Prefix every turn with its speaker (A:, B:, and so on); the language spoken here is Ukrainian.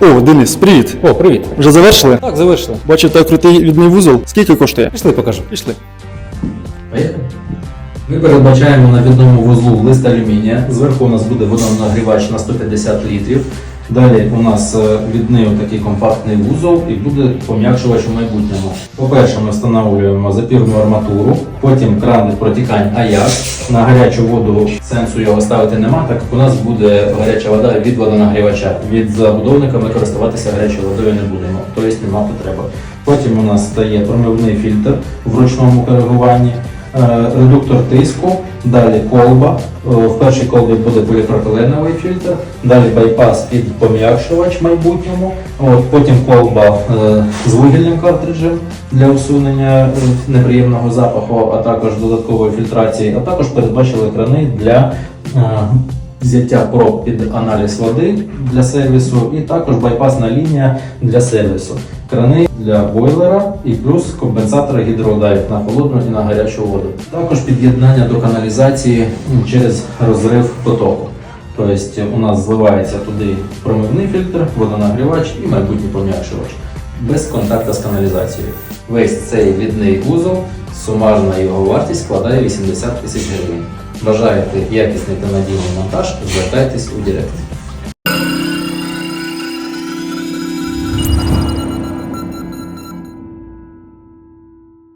A: О, Денис, привіт.
B: О, привіт.
A: Вже завершили?
B: Так, завершили.
A: Бачите так крутий відний вузол. Скільки коштує?
B: Пішли покажу.
A: Пішли.
C: Поїхали. Ми передбачаємо на відному вузлу лист алюмінія. Зверху у нас буде водонагрівач на 150 літрів. Далі у нас е, відний такий компактний вузол і буде пом'якшувач у майбутньому. По-перше, ми встановлюємо запірну арматуру, потім кран протікань АЯК. На гарячу воду сенсу його ставити нема, так як у нас буде гаряча вода від водонагрівача. Від забудовника ми користуватися гарячою водою не будемо, тобто нема потреби. Потім у нас стає промивний фільтр в ручному коригуванні. Е, редуктор тиску, далі колба. Е, В першій колбі буде поліпропиленовий фільтр, далі байпас під пом'якшувач в майбутньому, От, потім колба е, з вугільним картриджем для усунення неприємного запаху, а також додаткової фільтрації, а також передбачили крани для взяття проб під аналіз води для сервісу, і також байпасна лінія для сервісу. Крани для бойлера і плюс компенсатори гідродайв на холодну і на гарячу воду. Також під'єднання до каналізації через розрив потоку. Тобто у нас зливається туди промивний фільтр, водонагрівач і майбутній пом'якшувач без контакту з каналізацією. Весь цей відний вузол, сумарна його вартість складає 80 тисяч гривень. Бажаєте якісний та надійний монтаж, звертайтесь у Директ.